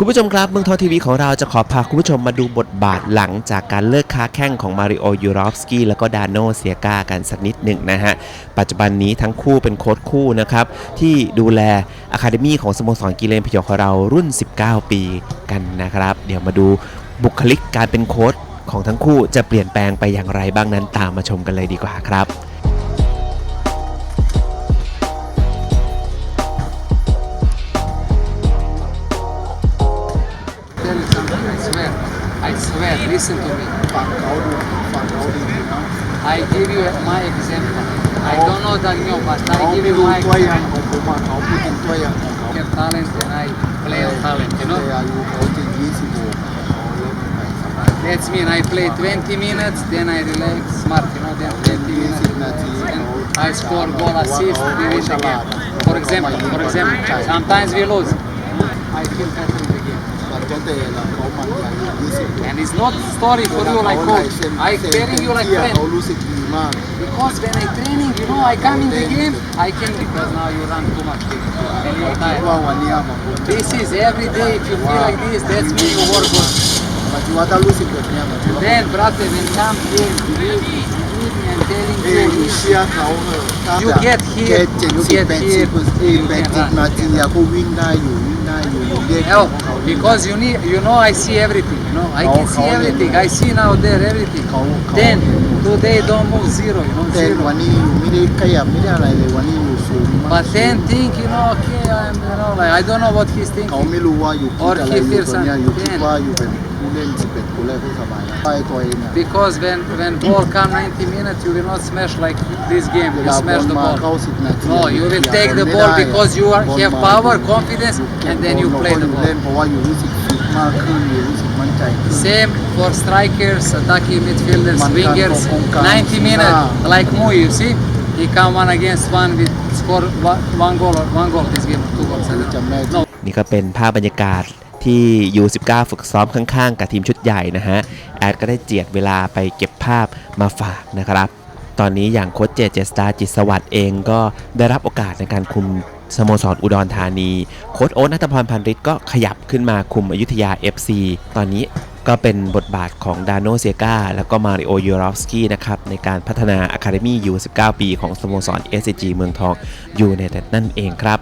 คุณผู้ชมครับเมืองทองทีวีของเราจะขอพาคุณผู้ชมมาดูบทบาทหลังจากการเลิกค้าแข้งของมาริโอยูรอฟสกี้แล้วก็ดานโนเซียกากันสักนิดหนึ่งนะฮะ ปัจจุบันนี้ทั้งคู่เป็นโค้ชคู่นะครับ ที่ดูแลอะคาเดมีของสโมสรกีเลนพยองของเรารุ่น 19 ปีกันนะครับ เดี๋ยวมาดูบุคลิกการเป็นโค้ชของทั้งคู่จะเปลี่ยนแปลงไปอย่างไรบ้างนั้นตามมาชมกันเลยดีกว่าครับ I swear, listen to me. Fuck, how do, fuck, how do you? I give you my example. I don't know the new, but I give you my example. How people enjoy it. I have talent and I play on talent, you know? That's mean I play 20 minutes, then I relax smart, you know, then 20 minutes and I score goal assist, we win the game. For example, for example, sometimes we lose. I feel better. And it's not story for you like coach. I carry you like friend. Because when I training, you know, I come in the game, I can because now you run too much and you are tired. This is every day. If you feel like this, that's when you work good. but you are the then, brother, when come here, me, and you get here you get here. You win na you get help because you need you know I see everything you know I can see everything. I see now there everything. Then today don't move zero you know zero. when you mire kaya mire ala ile but then think you know okay I'm you know like I don't know what he's thinking. Or he feels something าอยู่เป็นผู้เล่น11คนแรกที่สบายนะไปตัวเองอะ Because when when ball come 90 minutes, you will not smash like this game. เว You ลาบอ smash ล the มา ball. เข้า10นาที No, you will เขี่ย take the ไม่ ball ได้อะ because you are บอล have มา power, confidence, and then you เรา play ก็ the อยู่เล่น ball. เพราะว่าอยู่รู้สึกฟิตมากขึ้นอยู่รู้สึกมั่นใจขึ้น Same for strikers, attacking midfielders, Man wingers. kan kongkang 90 minutes, sila. like Mui, you see, he come one against one with score one, one goal or one goal this game, or two goals. I don't จำ know. ได้ No, นี่ก็เป็นภาพบรรยากาศ ที่ U19 ฝึกซ้อมข้างๆ กับทีมชุดใหญ่นะฮะ แอดก็ได้เจียดเวลาไปเก็บภาพมาฝากนะครับ ตอนนี้อย่างโค้ชเจเจสตาจิตสวัสดิ์เองก็ได้รับโอกาสในการคุมสโมสรอุดรธานี โค้ชโอ๊ตนัทพรพันธ์ฤทธิ์ก็ขยับขึ้นมาคุมอยุธยา FC ตอนนี้ก็เป็นบทบาทของดานโนเซกาแล้วก็มาริโอยูรอฟสกี้นะครับในการพัฒนาอะคาเดมี่ U19 ปีของสโมสร SCG เมืองทองยูในแต่นั่นเองครับ